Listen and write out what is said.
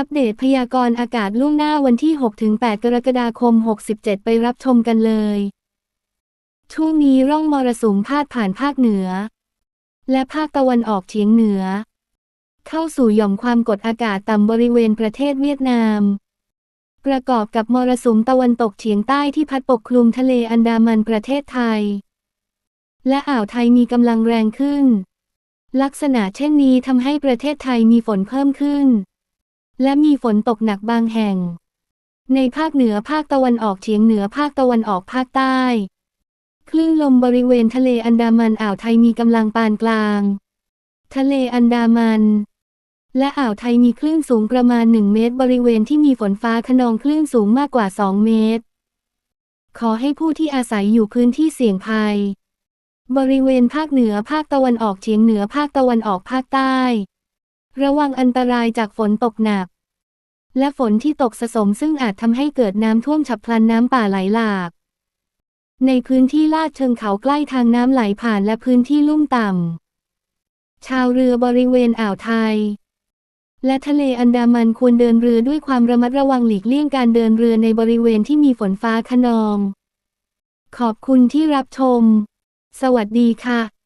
อัปเดตพยากรณ์อากาศล่วงหน้าวันที่ 6-8 กรกฎาคม 67 ไปรับชมกันเลย ช่วงนี้ร่องมรสุมพาดผ่านภาคเหนือ และภาคตะวันออกเฉียงเหนือ เข้าสู่หย่อมความกดอากาศต่ำบริเวณประเทศเวียดนาม ประกอบกับมรสุมตะวันตกเฉียงใต้ที่พัดปกคลุมทะเลอันดามันประเทศไทย และอ่าวไทยมีกำลังแรงขึ้น ลักษณะเช่นนี้ทำให้ประเทศไทยมีฝนเพิ่มขึ้น และมีฝนตกหนักบางแห่ง ในภาคเหนือภาคตะวันออกเฉียงเหนือภาคตะวันออกภาคใต้ คลื่นลมบริเวณทะเลอันดามันอ่าวไทยมีกำลังปานกลาง ทะเลอันดามัน และอ่าวไทยมีคลื่นสูงประมาณ 1 เมตร บริเวณที่มีฝนฟ้าขนองคลื่นสูงมากกว่า 2 เมตร ขอให้ผู้ที่อาศัยอยู่พื้นที่เสี่ยงภัย บริเวณภาคเหนือภาคตะวันออกเฉียงเหนือภาคตะวันออกภาคใต้ ระวังอันตรายจากฝนตกหนัก และฝนที่ตกสะสมซึ่งอาจทำให้เกิดน้ำท่วมฉับพลันน้ำป่าไหลหลาก ในพื้นที่ลาดเชิงเขาใกล้ทางน้ำไหลผ่านและพื้นที่ลุ่มต่ำ ชาวเรือบริเวณอ่าวไทย และทะเลอันดามันควรเดินเรือด้วยความระมัดระวังหลีกเลี่ยงการเดินเรือในบริเวณที่มีฝนฟ้าคะนอง ขอบคุณที่รับชม สวัสดีค่ะ